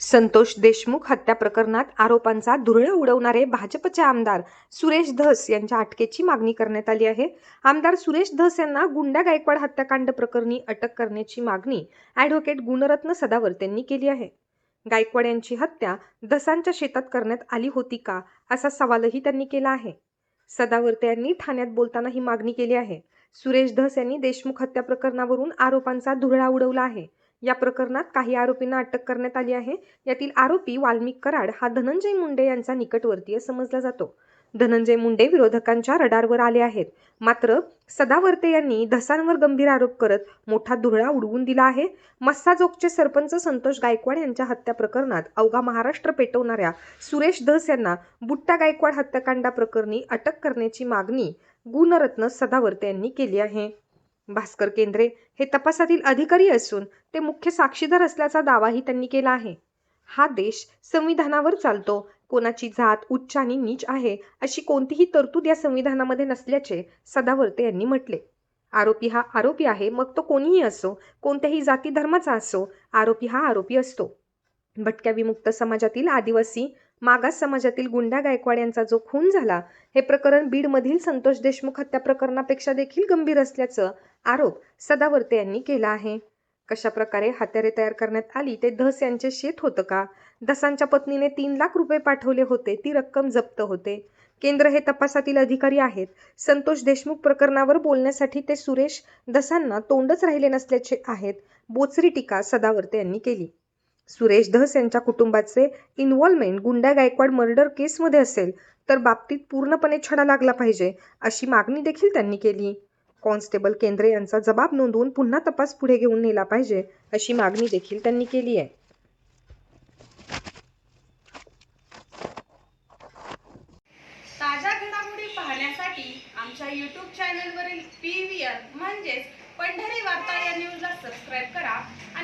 संतोष देशमुख हत्या प्रकरणात आरोपांचा धुरळा उडवणारे भाजपचे आमदार सुरेश धस यांच्या अटकेची मागणी करण्यात आली आहे. आमदार सुरेश धस यांना गुंडा गायकवाड हत्याकांड प्रकरणी अटक करण्याची मागणी ॲडव्होकेट गुणरत्न सदावर्त यांनी केली आहे. गायकवाड यांची हत्या धसांच्या शेतात करण्यात आली होती का असा सवालही त्यांनी केला आहे. सदावर्ते यांनी ठाण्यात बोलताना ही मागणी केली आहे. सुरेश धस यांनी देशमुख हत्या प्रकरणावरून आरोपांचा धुरळा उडवला आहे. या प्रकरणात काही आरोपींना अटक करण्यात आली आहे. यातील आरोपी वाल्मिक कराड हा धनंजय मुंडे यांचा निकटवर्तीय समजला जातो. धनंजय मुंडे विरोधकांच्या रडारवर आले आहेत. मात्र सदावर्ते यांनी धसांवर गंभीर आरोप करत मोठा धुरळा उडवून दिला आहे. मस्साजोगचे सरपंच संतोष गायकवाड यांच्या हत्या प्रकरणात अवघा महाराष्ट्र पेटवणाऱ्या सुरेश धस यांना बुट्टा गायकवाड हत्याकांडा प्रकरणी अटक करण्याची मागणी गुणरत्न सदावर्ते यांनी केली आहे. भास्कर केंद्रे हे तपासातील अधिकारी असून ते मुख्य साक्षीदार असल्याचा दावाही त्यांनी केला आहे. हा देश संविधानावर चालतो. कोणाची जात उच्च आणि नीच आहे अशी कोणतीही तरतूद या संविधानामध्ये नसल्याचे सदावर्ते यांनी म्हटले. आरोपी हा आरोपी आहे मग तो कोणीही असो कोणत्याही जाती धर्माचा असो आरोपी हा आरोपी असतो. भटक्या विमुक्त समाजातील आदिवासी मागास समाजातील गुंडा गायकवाड यांचा जो खून झाला हे प्रकरण बीडमधील संतोष देशमुख हत्या प्रकरणापेक्षा देखील गंभीर असल्याचं आरोप सदावर्ते यांनी केला आहे. कशा प्रकारे हत्यारे तयार करण्यात आली ते धस यांचे शेत होतं का? धसांच्या पत्नीने तीन लाख रुपये पाठवले होते ती रक्कम जप्त होते. केंद्र हे तपासातील अधिकारी आहेत. संतोष देशमुख प्रकरणावर बोलण्यासाठी ते सुरेश दसांना तोंडच राहिले नसल्याचे आहेत बोचरी टीका सदावर्ते यांनी केली. सुरेश धस यांच्या कुटुंबाचे इन्व्हॉल्वमेंट गुंडा गायकवाड मर्डर केसमध्ये असेल तर बाबतीत पूर्णपणे छडा लागला पाहिजे अशी मागणी देखील त्यांनी केली. कॉन्स्टेबल केंद्रे यांचा जबाब नोंदवून पुन्हा तपास पुढे घेऊन नेला पाहिजे अशी मागणी देखील त्यांनी केली आहे. ताज्या घडामोडी पाहण्यासाठी आमच्या यूट्यूब चॅनलवरील पी व्ही आर म्हणजेच पंढरी वार्ता या न्यूजला सबस्क्राईब करा आणि